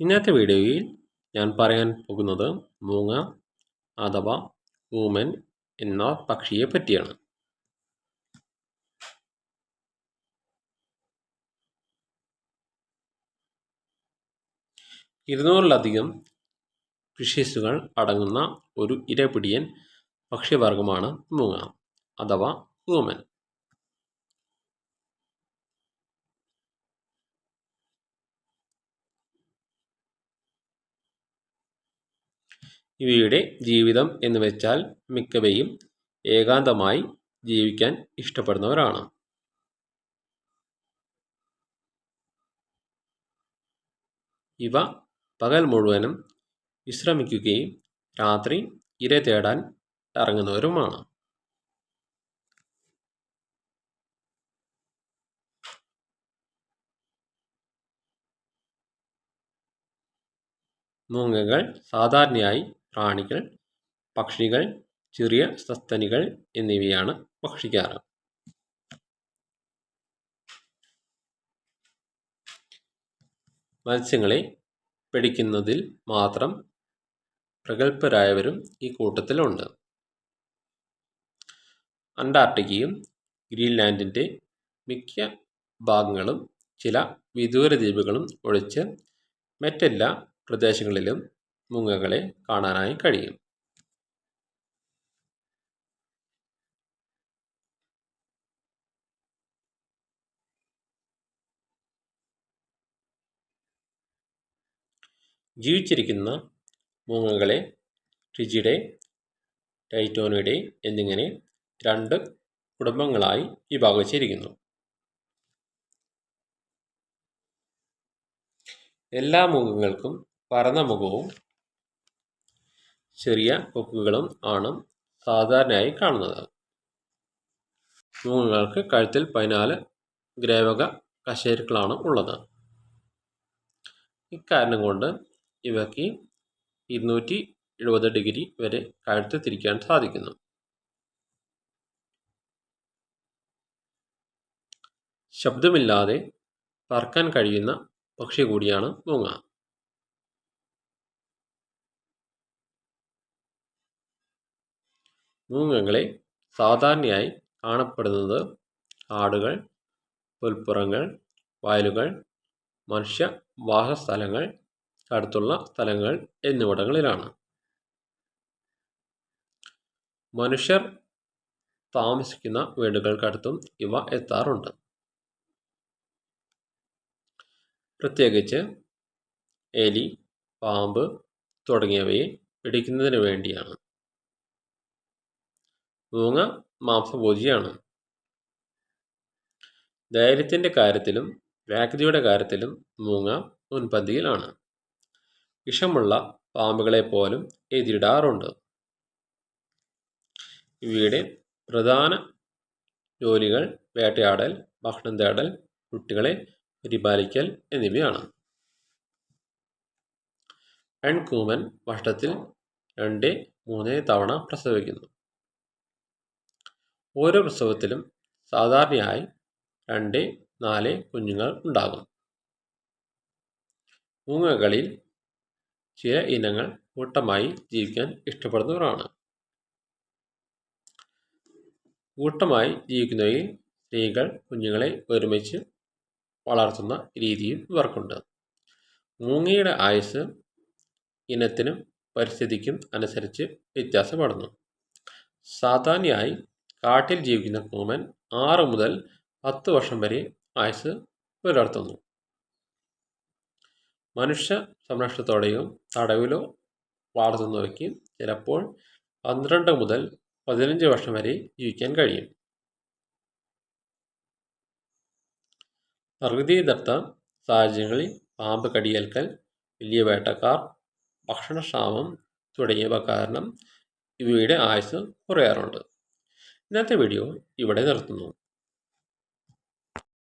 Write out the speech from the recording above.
ഇന്നത്തെ വീഡിയോയിൽ ഞാൻ പറയാൻ പോകുന്നത് മൂങ്ങ അഥവാ ഊമൻ എന്ന പക്ഷിയെ പറ്റിയാണ്. ഇരുന്നൂറിലധികം ഫിഷീസുകൾ അടങ്ങുന്ന ഒരു ഇരപിടിയൻ പക്ഷിവർഗമാണ് മൂങ്ങ അഥവാ ഊമൻ. ഇവയുടെ ജീവിതം എന്ന് വെച്ചാൽ മിക്കവയും ഏകാന്തമായി ജീവിക്കാൻ ഇഷ്ടപ്പെടുന്നവരാണ്. ഇവ പകൽ മുഴുവനും വിശ്രമിക്കുകയും രാത്രി ഇര തേടാൻ ഇറങ്ങുന്നവരുമാണ്. മൂങ്ങകൾ സാധാരണയായി പ്രാണികൾ പക്ഷികൾ ചെറിയ സസ്തനികൾ എന്നിവയാണ് ഭക്ഷിക്കാറ്. മത്സ്യങ്ങളെ പിടിക്കുന്നതിൽ മാത്രം പ്രഗത്ഭരായവരും ഈ കൂട്ടത്തിലുണ്ട്. അന്റാർട്ടിക്കയും ഗ്രീൻലാൻഡിന്റെ മിക്ക ഭാഗങ്ങളും ചില വിദൂര ദ്വീപുകളും ഒഴിച്ച് മറ്റെല്ലാ പ്രദേശങ്ങളിലും മൂങ്ങകളെ കാണാനായി കഴിയും. ജീവിച്ചിരിക്കുന്ന മൂങ്ങകളെ ട്രിജിഡെ ടൈറ്റോണിഡെ എന്നിങ്ങനെ രണ്ട് കുടുംബങ്ങളായി വിഭാഗിച്ചിരിക്കുന്നു. എല്ലാ മൂങ്ങകൾക്കും പരന്ന മുഖവും ചെറിയ കൊക്കുകളും ആണ് സാധാരണയായി കാണുന്നത്. മൂങ്ങകൾക്ക് കഴുത്തിൽ പതിനാല് ഗ്രേവക കശേരുക്കളാണ് ഉള്ളത്. ഇക്കാരണം കൊണ്ട് ഇവയ്ക്ക് ഇരുന്നൂറ്റി എഴുപത് ഡിഗ്രി വരെ കഴുത്ത് തിരിക്കാൻ സാധിക്കുന്നു. ശബ്ദമില്ലാതെ പറക്കാൻ കഴിയുന്ന പക്ഷി കൂടിയാണ് മൂങ്ങ. മൂങ്ങകളെ സാധാരണയായി കാണപ്പെടുന്നത് ആടുകൾ പുൽപ്പുറങ്ങൾ വയലുകൾ മനുഷ്യ വാസസ്ഥലങ്ങൾ അടുത്തുള്ള സ്ഥലങ്ങൾ എന്നിവിടങ്ങളിലാണ്. മനുഷ്യർ താമസിക്കുന്ന വീടുകൾക്കടുത്തും ഇവ എത്താറുണ്ട്. പ്രത്യേകിച്ച് എലി പാമ്പ് തുടങ്ങിയവയെ പിടിക്കുന്നതിന് വേണ്ടിയാണ്. മൂങ്ങ മാംസഭോജിയാണ്. ധൈര്യത്തിന്റെ കാര്യത്തിലും വ്യാക്തിയുടെ കാര്യത്തിലും മൂങ്ങ മുൻപന്തിയിലാണ്. വിഷമുള്ള പാമ്പുകളെ പോലും എതിരിടാറുണ്ട്. ഇവയുടെ പ്രധാന ജോലികൾ വേട്ടയാടൽ ഭക്ഷണം തേടൽ കുട്ടികളെ പരിപാലിക്കൽ എന്നിവയാണ്. പെൺകൂമൻ വർഷത്തിൽ രണ്ട് മൂന്ന് തവണ പ്രസവിക്കുന്നു. ഓരോ പ്രസവത്തിലും സാധാരണയായി രണ്ട് നാല് കുഞ്ഞുങ്ങൾ ഉണ്ടാകും. മൂങ്ങകളിൽ ചില ഇനങ്ങൾ കൂട്ടമായി ജീവിക്കാൻ ഇഷ്ടപ്പെടുന്നവരാണ്. കൂട്ടമായി ജീവിക്കുന്നവയിൽ സ്ത്രീകൾ കുഞ്ഞുങ്ങളെ ഒരുമിച്ച് വളർത്തുന്ന രീതിയും ഇവർക്കുണ്ട്. മൂങ്ങയുടെ ആയുസ് ഇനത്തിനും പരിസ്ഥിതിക്കും അനുസരിച്ച് വ്യത്യാസപ്പെടുന്നു. സാധാരണയായി കാട്ടിൽ ജീവിക്കുന്ന കൂമൻ ആറ് മുതൽ പത്ത് വർഷം വരെ ആയുസ് പുലർത്തുന്നു മനുഷ്യ സംരക്ഷണത്തോടെയും തടവിലോ വളർത്തുന്നവയ്ക്ക് ചിലപ്പോൾ പന്ത്രണ്ട് മുതൽ പതിനഞ്ച് വർഷം വരെ ജീവിക്കാൻ കഴിയും. പ്രകൃതിദത്ത സാഹചര്യങ്ങളിൽ പാമ്പ് കടിയേൽക്കൽ വലിയ വേട്ടക്കാർ ഭക്ഷണക്ഷാമം തുടങ്ങിയവ കാരണം ഇവയുടെ ആയുസ് കുറയാറുണ്ട്. ഇന്നത്തെ വീഡിയോ ഇവിടെ നിർത്തുന്നു.